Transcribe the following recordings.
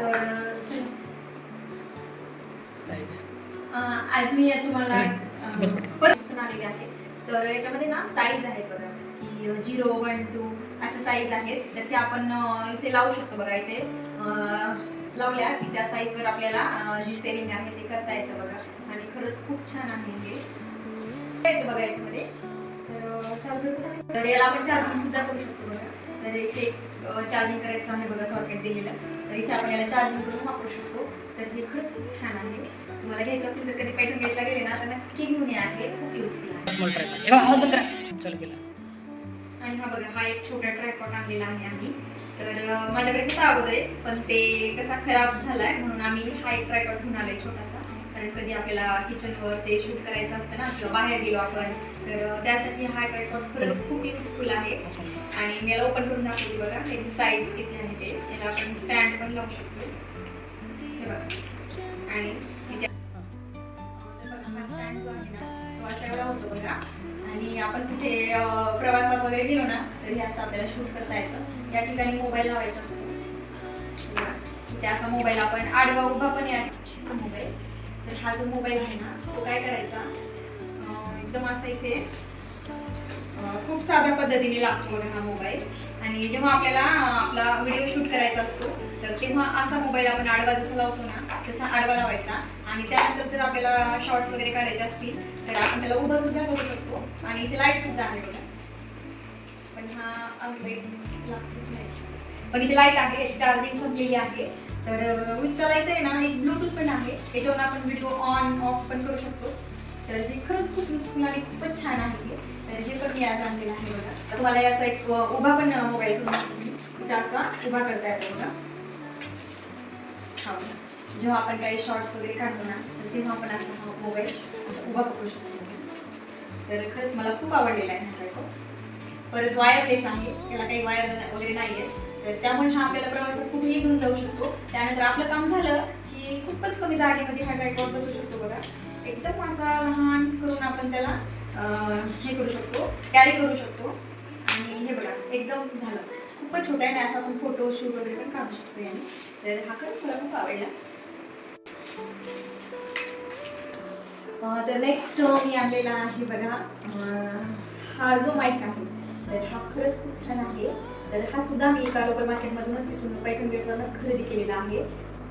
तर साईज आज मी या तुम्हाला पण आलेले आहे तर याच्यामध्ये ना साईज आहेत बघा. की झिरो वन टू अशा साईज आहेत. तर ते आपण इथे लावू शकतो बघा इथे. लावल्या की त्या साईजवर आपल्याला जी सेविंग आहे ते करता येतं बघा. आणि खरंच खूप छान आहे हे. येतं बघा याच्यामध्ये. तर चार्जर तर याला आपण चार्जिंग सुद्धा करू शकतो बघा. तर इथे चार्जिंग करायचं आहे बघा सॉकेट दिलेलं. तर इथे आपण याला चार्जिंग करून वापरू शकतो. तर हे खरंच खूप छान आहे. तुम्हाला घ्यायचं असेल तर कधी पैठण घ्यायला गेले ना तर नक्की घेऊन या. हे खूप युजफुल आहे. आणि हा बघा हा एक छोटा ट्रायपॉट आणलेला आहे आम्ही. तर माझ्याकडे कसं अगोदर आहे पण ते कसा खराब झालाय म्हणून आम्ही हा एक ट्रायपॉट घेऊन आलोय छोटासा. कारण कधी आपल्याला किचनवर ते शूट करायचं असतं ना किंवा बाहेर गेलो आपण तर त्यासाठी हा ट्रायपॉट खरंच खूप युजफुल आहे. आणि मी याला ओपन करून दाखवते बघा. त्याची साईज किती आहे ते. याला आपण स्टँड पण लावू शकतो. हे बघा. आणि बघा जो आहे ना तो असा एवढा होतो बघा. आणि आपण कुठे प्रवासात वगैरे गेलो ना तर हे असं आपल्याला शूट करता येतं. या ठिकाणी मोबाईल लावायचा असतो. इथे असा मोबाईल आपण आडवा उभा पण आहे मोबाईल तर हा जो मोबाईल आहे ना तो काय करायचा? एकदम असा इथे खूप साध्या पद्धतीने लागतो बघा हा मोबाईल. आणि जेव्हा आपल्याला आपला व्हिडिओ शूट करायचा असतो तर तेव्हा असा मोबाईल आपण आडवा जसा लावतो ना तसा आडवा लावायचा. आणि त्यानंतर जर आपल्याला शॉर्ट्स वगैरे काढायचे असतील तर आपण त्याला उभं सुद्धा करू शकतो. आणि इथे लाइट सुद्धा आहे पण हा लाइट लागतच नाही. पण इथे लाइट आहे चार्जिंग संपलेली आहे. तर विथ चालायचं आहे ना एक ब्लूटूथ पण आहे. त्याच्यावर आपण व्हिडिओ ऑन ऑफ पण करू शकतो. तर हे खरंच खूप युजफुल आणि खूपच छान आहे हे. तर हे पण मी आज आणलेलं आहे बघा. तुम्हाला याचा एक उभा पण मोबाईल करून असा उभा करता येतो बघा. हा. जेव्हा आपण काही शॉर्ट्स वगैरे काढतो ना तर तेव्हा आपण असा हा मोबाईल उभा पकडू शकतो तर खरंच मला खूप आवडलेला आहे हा परत वायरलेस आहे त्याला काही वायर वगैरे नाही आहे तर त्यामुळे हा आपल्याला प्रवासात कुठेही घेऊन जाऊ शकतो. त्यानंतर आपलं काम झालं की खूपच कमी जागेमध्ये हा ट्रायपॉड बसू शकतो बघा. एकदम असा लहान करून आपण त्याला हे करू शकतो कॅरी करू शकतो. आणि हे बघा एकदम झालं. खूपच छोटा आहे आणि असं आपण फोटो शूट वगैरे पण काढू शकतो याने. तर हा खरंच मला खूप आवडला. तर नेक्स्ट मी आणलेला आहे बघा हा जो माईक आहे तर हा खरंच खूप छान आहे. तर हा सुद्धा मी एका लोकल मार्केटमधूनच तिथून पैठण गेटवरूनच खरेदी केलेला आहे.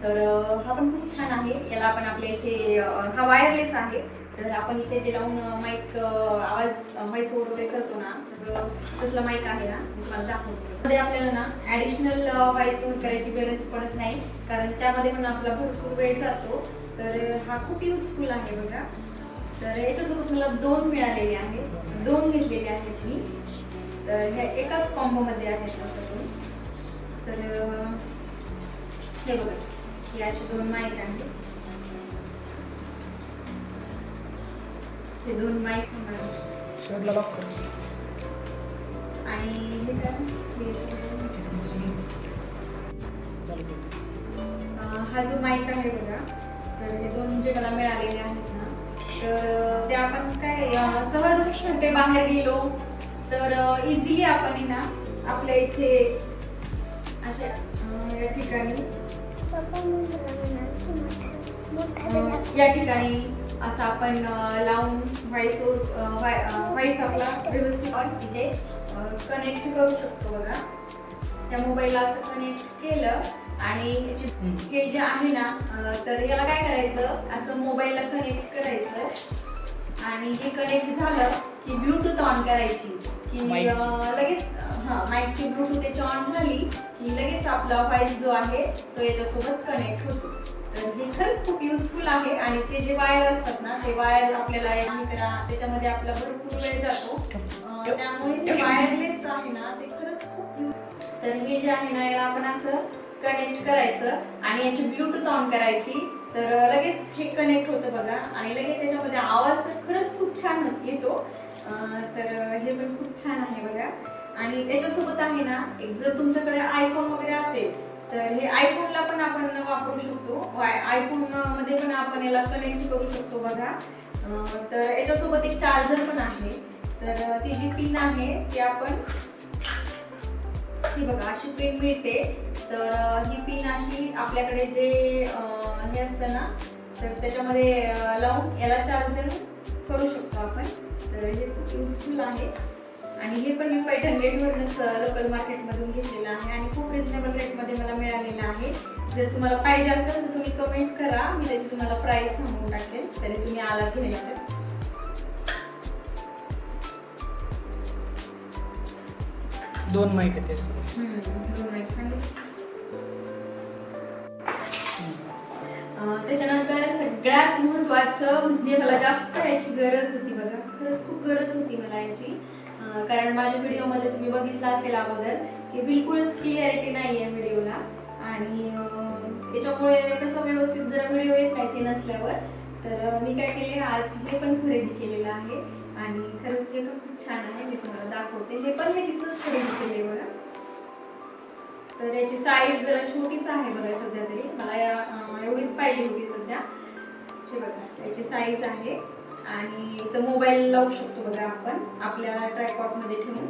तर हा पण खूप छान आहे. याला आपण आपल्या इथे हा वायरलेस आहे. तर आपण इथे जे लावून माईक आवाज व्हॉइस ओव्हर वगैरे करतो ना तर तसला माईक आहे ना. तुम्हाला दाखवतो. मध्ये आपल्याला ना ॲडिशनल व्हॉइस ओव्हर करायची गरज पडत नाही. कारण त्यामध्ये पण आपला भरपूर वेळ जातो. तर हा खूप युजफुल आहे बघा. तर याच्यासोबत मला दोन मिळालेले आहेत. दोन घेतलेले आहेत मी. तर ह्या एकाच कॉम्बोमध्ये आहेत तर हे बघा. हे असे दोन माईक आहेत ते दोन माईक आणि हे हे जे- माईक आहे बघा तर हे दोन जे मला मिळालेले आहेत ना तर ते आपण काय सहज कुठे बाहेर गेलो तर इझिली आपण आहे ना आपल्या इथे अशा या ठिकाणी या ठिकाणी असं आपण लावून व्हॉइस व्हॉइस आपला व्यवस्थित इथे कनेक्ट करू शकतो बघा. त्या मोबाईलला असं कनेक्ट केलं आणि. हे जे आहे ना तर याला काय करायचं? असं मोबाईलला कनेक्ट करायचं. आणि हे कनेक्ट झालं की ब्लूटूथ ऑन करायची. की लगेच हां माईकची ब्लूटूथ याची ऑन झाली की लगेच आपला व्हॉइस जो आहे तो याच्यासोबत कनेक्ट होतो. तर हे खरंच खूप युजफुल आहे आणि ते जे वायर असतात ना ते वायर आपल्याला हे करा त्याच्यामध्ये आपला भरपूर वेळ जातो. त्यामुळे हे वायरलेस आहे ना ते खरंच खूप तर हे जे आहे ना याला आपण असं कनेक्ट करायचं आणि याची ब्लूटूथ ऑन करायची. तर लगेच हे कनेक्ट होतं बघा आणि लगेच याच्यामध्ये आवाज तर खरंच खूप छान येतो. तर हे पण खूप छान आहे बघा. आणि याच्यासोबत आहे ना एक जर तुमच्याकडे आयफोन वगैरे असेल तर हे आयफोनला पण आपण वापरू शकतो. आयफोनमध्ये पण आपण याला कनेक्ट करू शकतो बघा. तर याच्यासोबत एक चार्जर पण आहे. तर ती जी पिन आहे ती आपण ही बघा अशी पिन मिळते. तर ही पिन अशी आपल्याकडे जे हे असतं ना तर त्याच्यामध्ये लावून याला चार्जर करू शकतो आपण. तर हे खूप युजफुल आहे. आणि हे पण मी पैठण गेटवरूनच लोकल मार्केटमधून घेतलेलं आहे आणि खूप रिझनेबल रेटमध्ये मला मिळालेलं आहे. जर तुम्हाला पाहिजे असेल तर तुम्ही कमेंट्स करा. मी त्याची तुम्हाला प्राईस सांगून टाकेल. तरी तुम्ही आला घ्यायला तर दोन माईक आहेत दोन mic सांगितले. त्याच्यानंतर सगळ्यात महत्वाचं म्हणजे मला जास्त याची गरज होती बघा. खरंच खूप गरज होती मला याची. कारण माझ्या व्हिडिओमध्ये तुम्ही बघितलं असेल अगोदर की बिलकुलच क्लिअरिटी नाही आहे व्हिडिओला. आणि त्याच्यामुळे कसं व्यवस्थित जरा व्हिडिओ येत नाही ते नसल्यावर तर मी काय केले आज हे पण खरेदी केलेलं आहे. आणि खरंच हे पण खूप छान आहे मी तुम्हाला दाखवते. हे पण मी तिथंच खरेदी केले बघा. तर याची साईज जरा छोटीच आहे बघा सध्या तरी. मला या एवढीच पाहिजे होती सध्या. हे बघा याची साईज आहे. आणि इथं मोबाईल लावू शकतो बघा आपण. आपल्या ट्रायकॉटमध्ये ठेवून.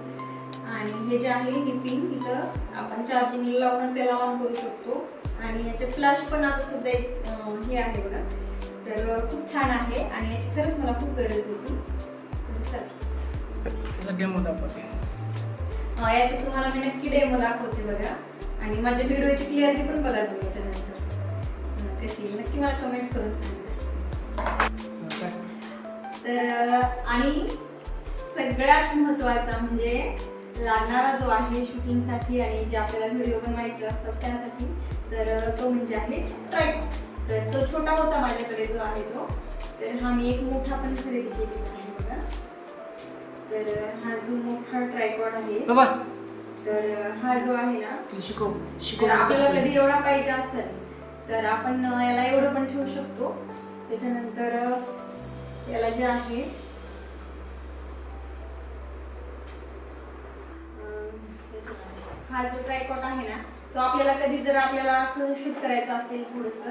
आणि हे जे आहे ही पिन इथं आपण चार्जिंगला लावूनच याला ऑन करू शकतो. आणि याचे फ्लॅश पण आता सध्या हे आहे बघा. तर खूप छान आहे. आणि याची खरंच मला खूप गरज होती. याचं तुम्हाला मी नक्की डेमो दाखवते बघा. आणि माझ्या व्हिडिओची क्लिअरिटी पण बघा तुम्ही याच्यानंतर. कशी. नक्की मला कमेंट्स करून सांगा? तर आणि सगळ्यात महत्त्वाचा म्हणजे लागणारा जो आहे शूटिंगसाठी आणि जे आपल्याला व्हिडिओ बनवायचे असतात त्यासाठी तर तो म्हणजे आहे ट्रायपॉड तर तो छोटा होता माझ्याकडे जो आहे तो. तर हा मी एक मोठा पण खरेदी केलेला आहे बघा. तर हा जो मोठा ट्रायपॉड आहे तर हा जो आहे ना शिकव शिकव आपल्याला कधी एवढा पाहिजे असेल तर आपण याला एवढं पण ठेवू शकतो. त्याच्यानंतर याला जे आहे हा जो ट्रायकॉट आहे ना तो आपल्याला कधी जर आपल्याला असं शूट करायचं असेल थोडस.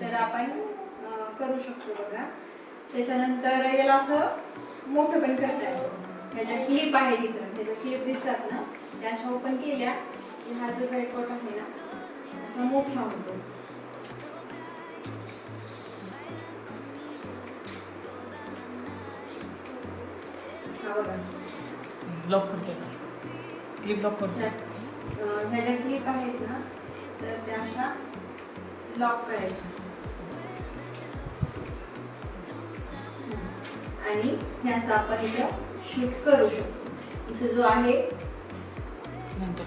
तर आपण करू शकतो बघा. त्याच्यानंतर याला असं मोठं पण करता येतं त्याच्या क्लिप आहे तिथं त्याच्या क्लिप दिसतात ना. त्या अशा ओपन केल्या. की हा जो ट्रायकॉट आहे ना असा मोठा होतो. हा बघा लॉक करते क्लिप लॉक करते ह्या ज्या क्लिप आहेत ना तर त्या अशा लॉक करायच्या. आणि हे असं आपण इथं शूट करू शकतो. इथं जो आहे नंतर.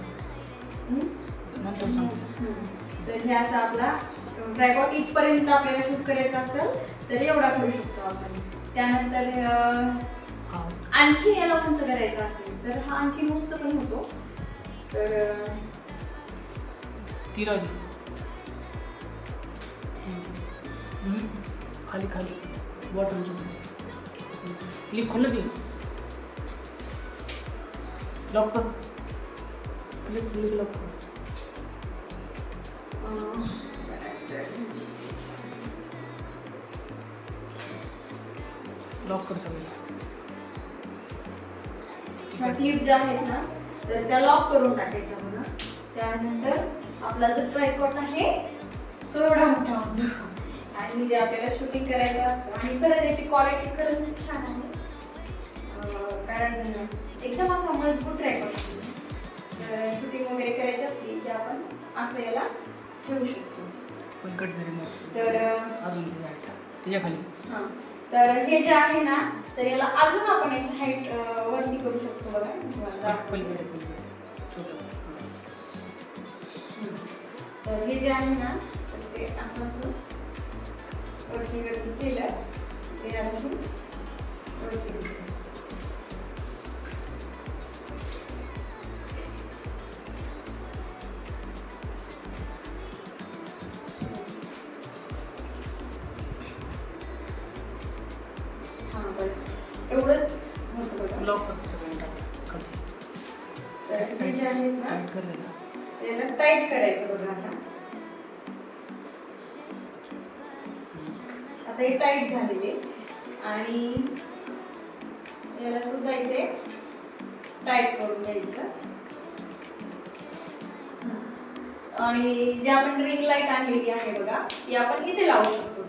नंतर तर हे. असा आपला ट्रायपॉड इथपर्यंत आपल्याला शूट करायचं असेल तर एवढा करू शकतो आपण. त्यानंतर हा आणखी याला उंच करायचं असेल तर हा आणखी उंच पण होतो. तर अं, ती राहिली. हम्म. खाली खाली. बॉटल क्लिप खोल ती लॉक कर. क्लिप क्लिप लॉक कर. लॉक कर सगळं. ह्या क्लिप ज्या आहेत ना तर त्या लॉक करून टाकायच्या बघा त्यानंतर आपला जो ट्रायपॉट आहे तो एवढा मोठा होतो आणि जे आपल्याला शूटिंग करायचं असतं आणि खरंच याची क्वालिटी खरंच खूप छान आहे. कारण एकदम असा मजबूत ट्रायपॉट तर शूटिंग वगैरे करायची असली की आपण असं याला ठेवू शकतो. तर अजून त्याच्याखाली. हां. तर हे जे आहे ना तर याला अजून आपण याची हाईट वरती करू शकतो बघा. तर हे जे आहे ना तर ते असं असं वरती वरती केलं. ते आणखी वरती आता हे टाईट झालेले आणि याला सुद्धा इथे टाईट करून घ्यायचं. आणि जे आपण रिंग लाइट आणलेली आहे बघा ती आपण इथे लावू शकतो.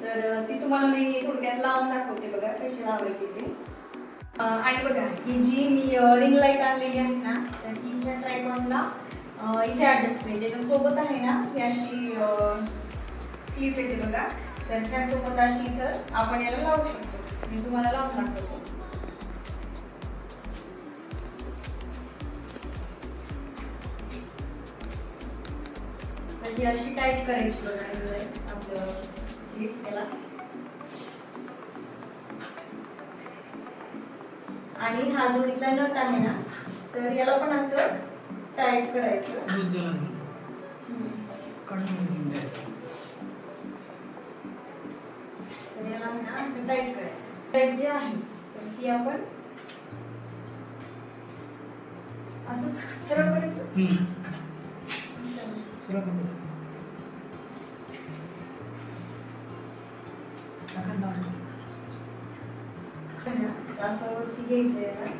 तर ती तुम्हाला मी थोडक्यात लावून दाखवते बघा कशी लावायची ते. आणि बघा ही जी मी रिंग लाइट आणलेली आहे ना तर ही ह्या ट्रायकॉनला इथे ॲडजस्ट करते त्याच्यासोबत आहे ना ही अशी क्लिप येते बघा. तर त्यासोबत अशी इथं आपण याला लावू शकतो. मी तुम्हाला लावून दाखवतो. तर ही अशी टाईट करायची बघा आपलं क्लिप आणि हा जो इथला नट आहे ना तर याला पण असं टाईट करायचं. जे आहे ती आपण असं सरळ करायचं. सरळ वरती घ्यायचं याला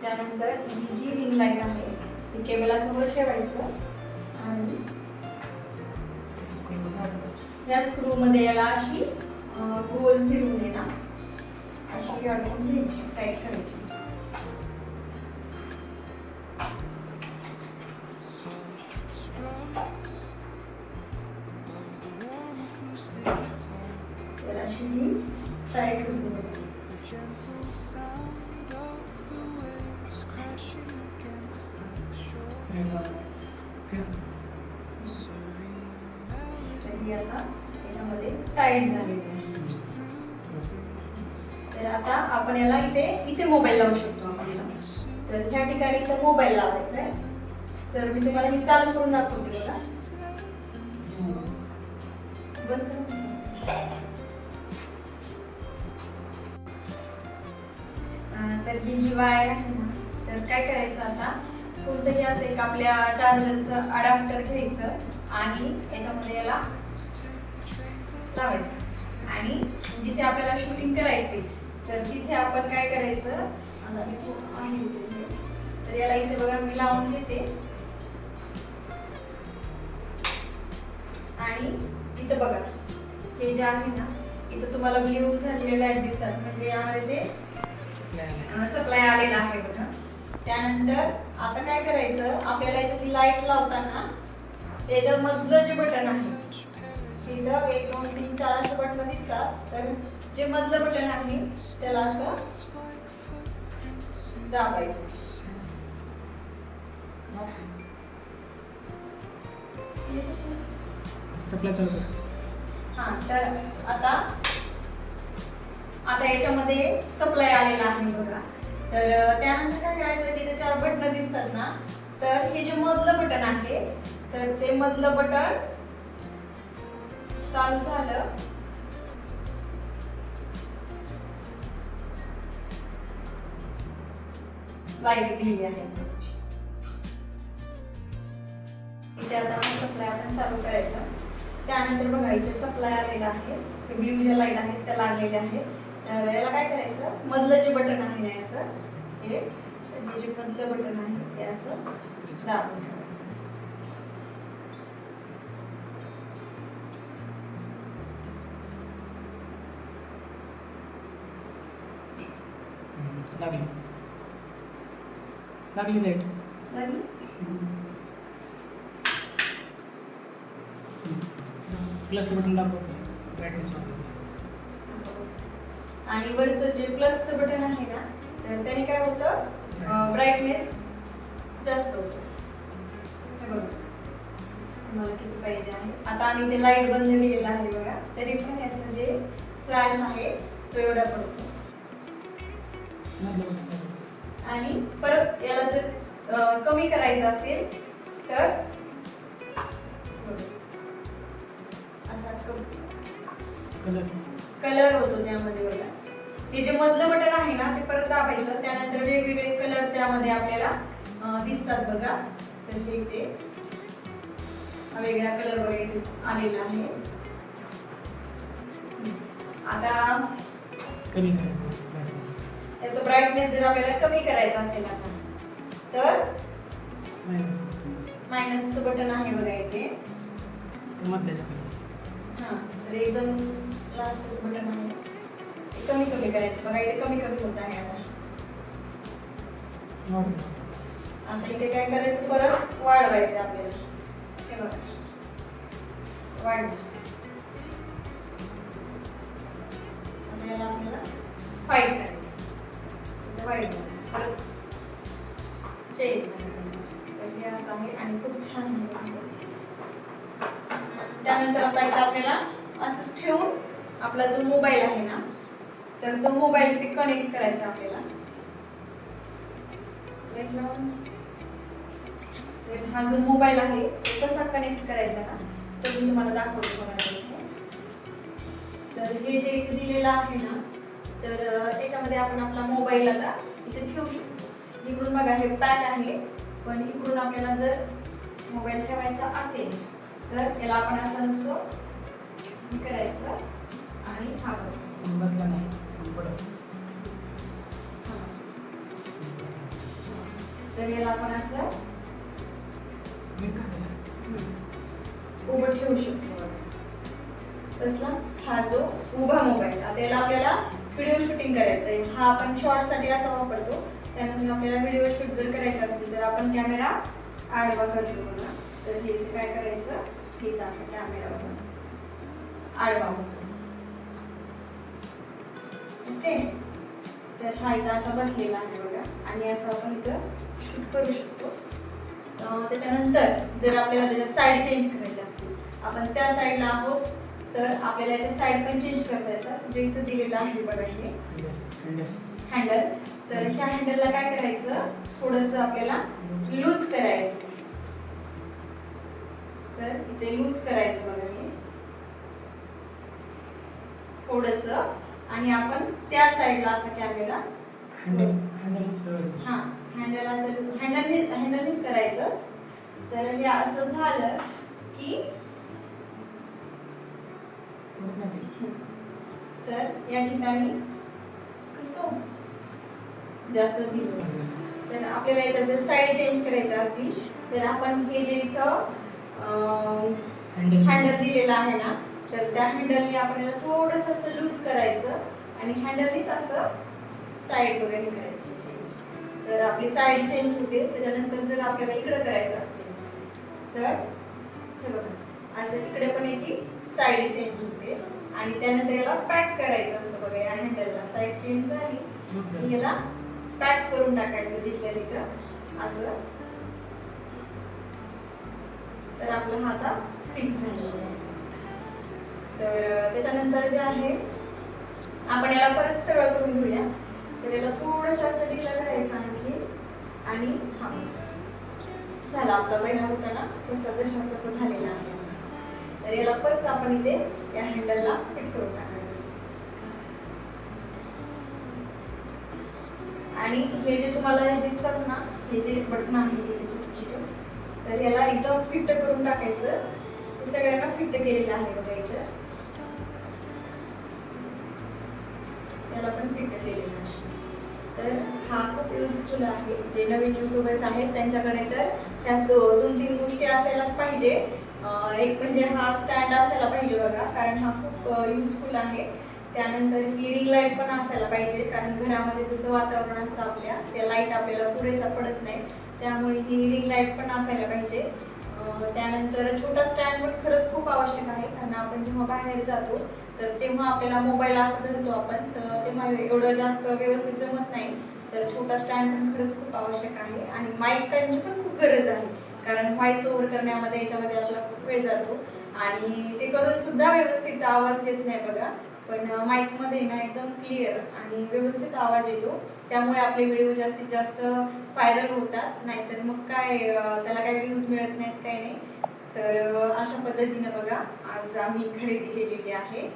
त्यानंतर ही जी रिंग लाइट आहे ती केबल असं वर ठेवायचं आणि. या स्क्रू मध्ये याला अशी गोल फिरून देणार अशी अडकून घ्यायची टाईट करायची. तर अशी ही टाईट होते आता याच्यामध्ये टाईट झाली आता आपण याला इथे इथे मोबाईल लावू शकतो आपण याला. तर ह्या ठिकाणी इथं मोबाईल लावायचा आहे. तर मी तुम्हाला ही चालू करून दाखवते बघा. तर ही जी वायर आहे ना तर काय करायचं आता? कोणतंही असं एक आपल्या चार्जरचं अडॅप्टर घ्यायचं आणि याच्यामध्ये याला लावायचं. आणि जिथे आपल्याला शूटिंग करायचं तर तिथे आपण काय करायचं? आता मी आहे. तर याला इथे बघा मी लावून घेते. आणि इथं बघा हे जे आहे ना इथं तुम्हाला ब्ल्यू झालेले लाइट दिसतात म्हणजे यामध्ये ते सप्लाय आलेला आहे बघा. त्यानंतर आता काय करायचं? आपल्याला याच्यातली लाइट लावताना त्याच्यात मधलं जे बटन आहे तिथं एक दोन तीन चार असे बटन दिसतात. तर जे मधलं बटन आहे त्याला असं दाबायचं. हा तर आता आता याच्यामध्ये सप्लाय आलेला आहे बघा. तर त्यानंतर काय करायचं की त्याच्यावर बटन दिसतात ना तर हे जे मधलं बटन आहे तर ते मधलं बटन चालू झालं. लाइट गेली आहे. इथे आता सप्लाय आपण चालू करायचा. त्यानंतर बघा इथे सप्लाय आलेला आहे. हे ब्ल्यू ज्या लाइट आहेत त्या लागलेल्या आहेत. तर याला काय करायचं? मधलं जे बटन आहे ना याचं हे हे जे मधलं बटन आहे ते असं दाबून ठेवायचं हम्म. लागली. लागली लाइट? प्लसचं बटन दाबवायचं ब्राईटनेस वाढवायचं आणि वरचं जे प्लसचं बटन आहे ना तर त्याने काय होतं? ब्राईटनेस जास्त होतो. हे बघा. तुम्हाला किती पाहिजे आहे? आता आम्ही ते लाइट बंद केलेलं आहे बघा. तरी पण याचं जे फ्लॅश आहे तो एवढा पडतो. आणि परत याला जर कमी करायचं असेल तर असा कलर. कलर होतो त्यामध्ये बघा. हे जे मधलं बटन आहे ना ते परत दाबायचं. त्यानंतर वेगवेगळे कलर त्यामध्ये आपल्याला दिसतात बघा. तर हे ते वेगळा कलर वगैरे आलेला आहे. आता कमी करायचं. ब्राईटनेस याचं ब्राईटनेस जर आपल्याला कमी करायचा असेल आता तर मायनसचं बटन आहे बघा इथे. हां तर एकदम लास्टचं बटन आहे. कमी कमी करायचं. बघा इथे कमी कमी होत आहे आता. आता इथे काय करायचं? परत वाढवायचं आपल्याला. हे बघा. वाढलं. आता याला आपल्याला फाईट वाईट तर हे असं आहे आणि खूप छान आहे. त्यानंतर आता इथं आपल्याला असंच ठेवून आपला जो मोबाईल आहे ना तर तो मोबाईल इथे कनेक्ट करायचा आपल्याला. तर हा जो मोबाईल आहे तो कसा कनेक्ट करायचा ना तो मी तुम्हाला दाखवतो बघा. तर हे जे इथे दिलेलं आहे ना तर त्याच्यामध्ये आपण आपला मोबाईल आता इथे ठेवू शकतो इकडून बघा हे पॅक आहे पण इकडून आपल्याला जर मोबाईल ठेवायचा असेल तर याला आपण असं नुसतं हे करायचं आणि हा बसला नाही. तर याला आपण असं? उभं ठेवू शकतो. कसला हा जो उभा मोबाईल आता याला आपल्याला व्हिडिओ शूटिंग करायचं आहे. हा आपण शॉर्टसाठी असा वापरतो. त्यानंतर आपल्याला व्हिडिओ शूट जर करायचा असेल तर आपण कॅमेरा आडवा करतो बघा. तर हे काय करायचं? हे इथं असं कॅमेरा आडवा होतो. ओके तर हा इथं असा बसलेला आहे बघा. आणि असं आपण इथं शूट करू शकतो. त्याच्यानंतर जर आपल्याला त्याच्या साईड चेंज करायच्या असतील आपण त्या साईडला आहोत. तर आपल्याला याच्या साईड पण चेंज करता येतात जे इथं दिलेलं आहे बघा हे. हँडल. तर ह्या हँडलला काय करायचं थोडंसं आपल्याला लूज करायचं तर इथे लूज करायचं बघा हे थोडस आणि आपण त्या साईडला असा कॅमेरा. हा हँडल असं हँडलने हँडलनेच करायचं तर हे असं झालं की. तर या ठिकाणी कसं जास्त दिलं? तर आपल्याला याच्यात जर साईड चेंज करायच्या असतील तर आपण हे जे इथं. हँडल दिलेलं आहे ना तर त्या हँडलने आपल्याला थोडंसं असं लूज करायचं आणि हँडलनेच असं साईड वगैरे करायची. तर आपली साईड चेंज होते त्याच्यानंतर जर आपल्याला इकडं करायचं असेल तर हे बघा. असं इकडे पण याची साईड चेंज होते. आणि त्यानंतर याला पॅक करायचं असतं बघा या हँडलला साईड चेंज झाली. झालं. याला पॅक करून टाकायचं तिथल्या तिथं. असं. तर आपला हा आता फिक्स आहे तर त्याच्यानंतर जे आहे आपण याला परत सरळ करून घेऊया. तर याला थोडंसं असं ढिला करायचं आणखी. आणि हा. झाला आपला पहिला होता ना? तसा जसा तसा झालेला आहे. तर याला परत आपण इथे या हँडलला फिट करून टाकायचं. आणि हे जे तुम्हाला हे दिसतात ना हे जे बटन आहे तर याला एकदम फिट करून टाकायचं. ते सगळ्यांना फिट केलेलं आहे बघा इथं. त्याला पण फिट केलेलं आहे. तर हा खूप युजफुल आहे. जे नवीन युट्यूबर्स आहेत त्यांच्याकडे तर त्या दोन तीन गोष्टी असायलाच पाहिजे. एक म्हणजे हा स्टँड असायला पाहिजे बघा कारण हा खूप युजफुल आहे. त्यानंतर ही रिंग लाइट पण असायला पाहिजे कारण घरामध्ये जसं वातावरण असतं आपल्या त्या लाइट आपल्याला पुरेसा पडत नाही. त्यामुळे ही रिंग लाइट पण असायला पाहिजे. त्यानंतर छोटा स्टँड पण खरंच खूप आवश्यक आहे कारण आपण जेव्हा बाहेर जातो तर तेव्हा आपल्याला मोबाईल असं धरतो आपण तर तेव्हा एवढं जास्त व्यवस्थित जमत नाही. तर छोटा स्टँड पण खरंच खूप आवश्यक आहे. आणि माईकांची पण खूप गरज आहे. कारण व्हॉइस ओव्हर करण्यामध्ये याच्यामध्ये आपला खूप वेळ जातो. आणि ते करून सुद्धा व्यवस्थित आवाज येत नाही बघा. पण माईकमध्ये ना एकदम क्लिअर आणि व्यवस्थित आवाज येतो. त्यामुळे आपले व्हिडिओ जास्तीत जास्त व्हायरल होतात. नाहीतर मग काय त्याला काही व्ह्यूज मिळत नाहीत काही नाही. तर अशा पद्धतीनं बघा. आज आम्ही खरेदी केलेली आहे.